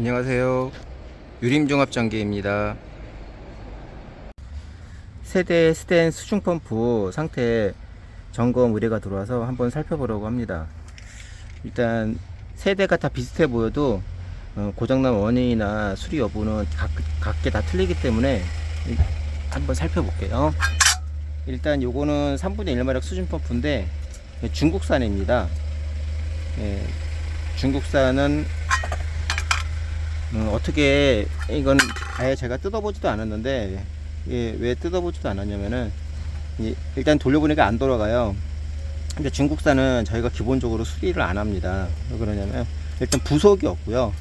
안녕하세요. 유림종합전기입니다. 세대 스텐 수중 펌프 상태 점검 의뢰가 들어와서 한번 살펴보려고 합니다. 일단 세대가 다 비슷해 보여도 어, 고장난 원인이나 수리 여부는 각, 각게 다 틀리기 때문에 이- 한번 살펴볼게요. 일단 요거는 3분의 1마력 수준 펌프인데 중국산입니다. 예, 중국산은 어, 어떻게 이건 아예 제가 뜯어보지도 않았는데 예, 왜 뜯어보지도 않았냐면은 이- 일단 돌려보니까 안 돌아가요. 근데 중국산은 저희가 기본적으로 수리를 안 합니다. 왜 그러냐면 일단 부속이 없고요.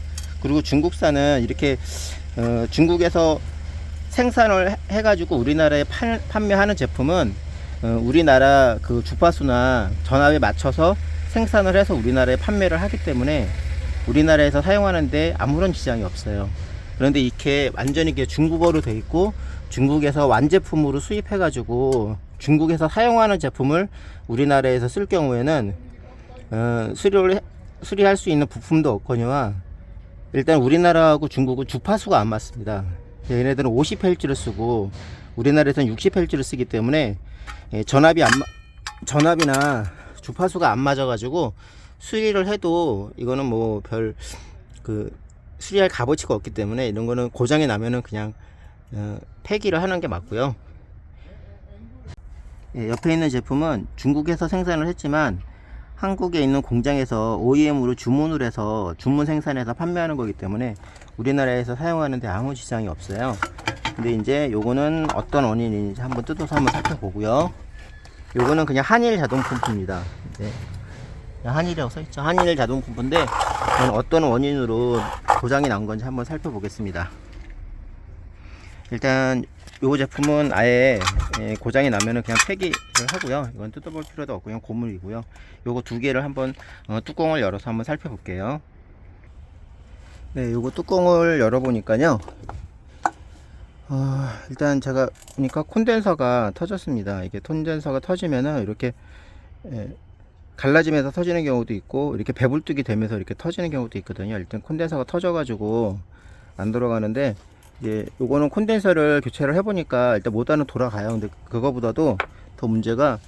그리고 중국산은 이렇게 어, 중국에서 생산을 해- 해가지고 우리나라에 판, 판매하는 제품은 어, 우리나라 그 주파수나 전압에 맞춰서 생산을 해서 우리나라에 판매를 하기 때문에 우리나라에서 사용하는데 아무런 지장이 없어요. 그런데 이렇게 완전히 이게 중국어로 돼 있고 중국에서 완제품으로 수입해 가지고 중국에서 사용하는 제품을 우리나라에서 쓸 경우에는 어, 수리를 해- 수리할 수 있는 부품도 없거니와 일단 우리나라하고 중국은 주파수가 안 맞습니다. 얘네들은 50Hz를 쓰고 우리나라에서는 60Hz를 쓰기 때문에 예, 전압이 안 마- 전압이나 주파수가 안 맞아 가지고 수리를 해도 이거는 뭐 별 그 수리할 값어치가 없기 때문에 이런 거는 고장이 나면은 그냥 어, 폐기를 하는 게 맞고요. 예, 옆에 있는 제품은 중국에서 생산을 했지만 한국에 있는 공장에서 OEM으로 주문을 해서 주문 생산해서 판매하는 거기 때문에 우리나라에서 사용하는데 아무 지장이 없어요. 근데 이제 요거는 어떤 원인인지 한번 뜯어서 한번 살펴보고요. 요거는 그냥 한일 자동 펌프입니다. 네. 한일이라고 써있죠. 한일 자동 펌프인데 어떤 원인으로 고장이 난 건지 한번 살펴보겠습니다. 일단 요 제품은 아예 예, 고장이 나면은 그냥 폐기를 하고요. 이건 뜯어볼 필요도 없고 그냥 고물이고요. 요거 두 개를 한번 어, 뚜껑을 열어서 한번 살펴볼게요. 네, 요거 뚜껑을 열어보니까요. 어, 일단 제가 보니까 콘덴서가 터졌습니다. 이게 콘덴서가 터지면은 이렇게 예, 갈라지면서 터지는 경우도 있고 이렇게 배불뚝이 되면서 이렇게 터지는 경우도 있거든요. 일단 콘덴서가 터져가지고 안 돌아가는데 이제 요거는 콘덴서를 교체를 해보니까 일단 모터는 돌아가요. 근데 그거보다도 더 문제가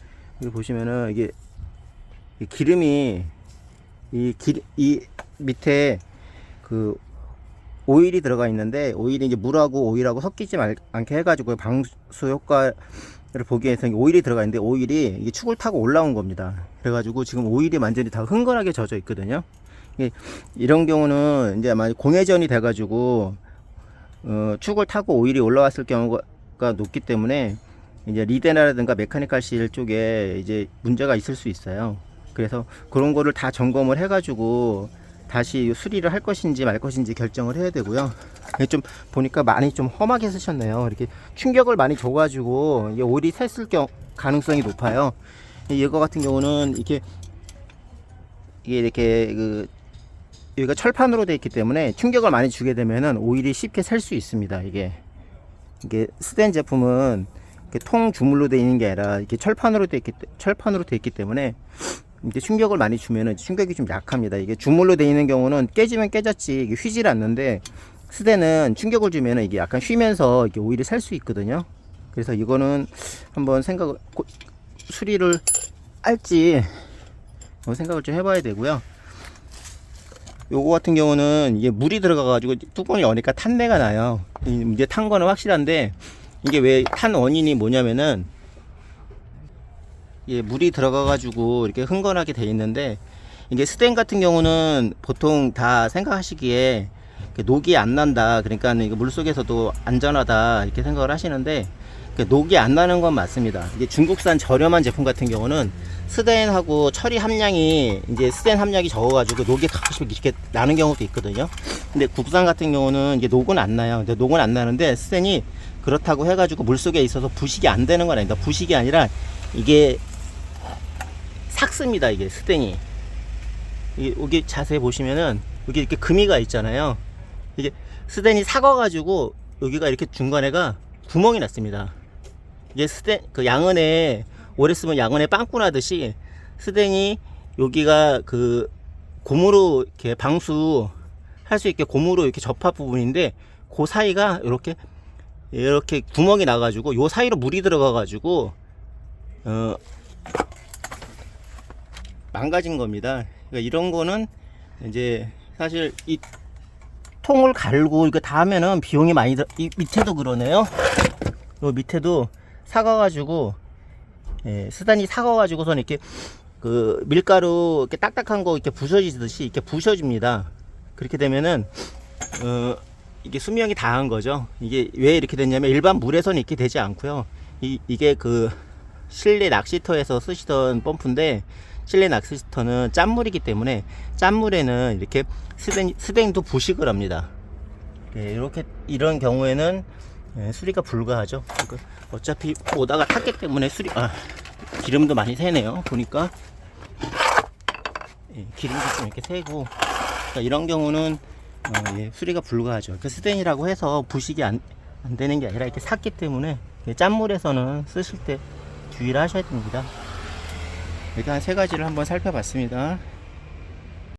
여기 보시면은 이게 이 기름이 이, 기, 이 밑에 그 오일이 들어가 있는데 오일이 이제 물하고 오일하고 섞이지 말, 않게 해가지고 방수 효과를 보기 위해서 이 오일이 들어가 있는데 오일이 이게 축을 타고 올라온 겁니다. 그래가지고 지금 오일이 완전히 다 흥건하게 젖어 있거든요. 이런 경우는 이제 아마 공회전이 돼가지고 어, 축을 타고 오일이 올라왔을 경우가 높기 때문에 이제 리데나라든가 메카니컬 실 쪽에 이제 문제가 있을 수 있어요. 그래서 그런 거를 다 점검을 해가지고 다시 수리를 할 것인지 말 것인지 결정을 해야 되고요. 좀 보니까 많이 좀 험하게 쓰셨네요. 이렇게 충격을 많이 줘가지고 오일이 샜을 경 가능성이 높아요. 이거 같은 경우는 이렇게 이게 이렇게 그 여기가 철판으로 되어 있기 때문에 충격을 많이 주게 되면은 오일이 쉽게 셀 수 있습니다. 이게 이게 스텐 제품은 통 주물로 되어 있는 게 아니라 이렇게 철판으로 되어 있기 때- 철판으로 되어 있기 때문에 이제 충격을 많이 주면은 충격이 좀 약합니다. 이게 주물로 되어 있는 경우는 깨지면 깨졌지 이게 휘질 않는데 스텐은 충격을 주면은 이게 약간 휘면서 이게 오일이 살 수 있거든요. 그래서 이거는 한번 생각을 고- 수리를 할지 생각을 좀 해봐야 되고요. 요거 같은 경우는 이게 물이 들어가가지고 뚜껑을 여니까 탄내가 나요. 이- 이제 탄 거는 확실한데 이게 왜 탄 원인이 뭐냐면은 예, 물이 들어가가지고 이렇게 흥건하게 돼 있는데 이게 스텐 같은 경우는 보통 다 생각하시기에 녹이 안 난다. 그러니까 물 속에서도 안전하다 이렇게 생각을 하시는데 그 녹이 안 나는 건 맞습니다. 이게 중국산 저렴한 제품 같은 경우는 스텐하고 처리 함량이 이제 스텐 함량이 적어가지고 녹이 가끔씩 이렇게 나는 경우도 있거든요. 근데 국산 같은 경우는 이게 녹은 안 나요. 근데 녹은 안 나는데 스텐이 그렇다고 해가지고 물 속에 있어서 부식이 안 되는 건 아니다. 부식이 아니라 이게 삭습니다. 이게 스텐이. 이 여기 자세히 보시면은 여기 이렇게 금이가 있잖아요. 이게 스텐이 삭아가지고 여기가 이렇게 중간에가 구멍이 났습니다. 이게 스텐 그 양은에 오래 쓰면 양은에 빵꾸 나듯이 스텐이 여기가 그 고무로 이렇게 방수 할 수 있게 고무로 이렇게 접합 부분인데 그 사이가 이렇게 이렇게 구멍이 나가지고 요 사이로 물이 들어가가지고 어 망가진 겁니다. 그러니까 이런 거는 이제 사실 이 통을 갈고 이거 다 하면은 비용이 많이 들. 이 밑에도 그러네요. 요 밑에도 사가 가지고 예, 스단이 사가 가지고선 이렇게 그 밀가루 이렇게 딱딱한 거 이렇게 부서지듯이 이렇게 부셔집니다. 그렇게 되면은 어 이게 수명이 다한 거죠. 이게 왜 이렇게 됐냐면 일반 물에서는 이렇게 되지 않고요. 이 이게 그 실내 낚시터에서 쓰시던 펌프인데 실내 낚시터는 짠물이기 때문에 짠물에는 이렇게 스댕 스댕도 부식을 합니다. 예, 이렇게 이런 경우에는 예, 수리가 불가하죠. 어차피 오다가 탔기 때문에 수리 아, 기름도 많이 새네요. 보니까 예, 기름도 좀 이렇게 새고 그러니까 이런 경우는 어, 예, 수리가 불가하죠. 그 스텐이라고 해서 부식이 안, 안 되는 게 아니라 이렇게 샀기 때문에 예, 짠물에서는 쓰실 때 주의를 하셔야 됩니다. 일단 세 가지를 한번 살펴봤습니다.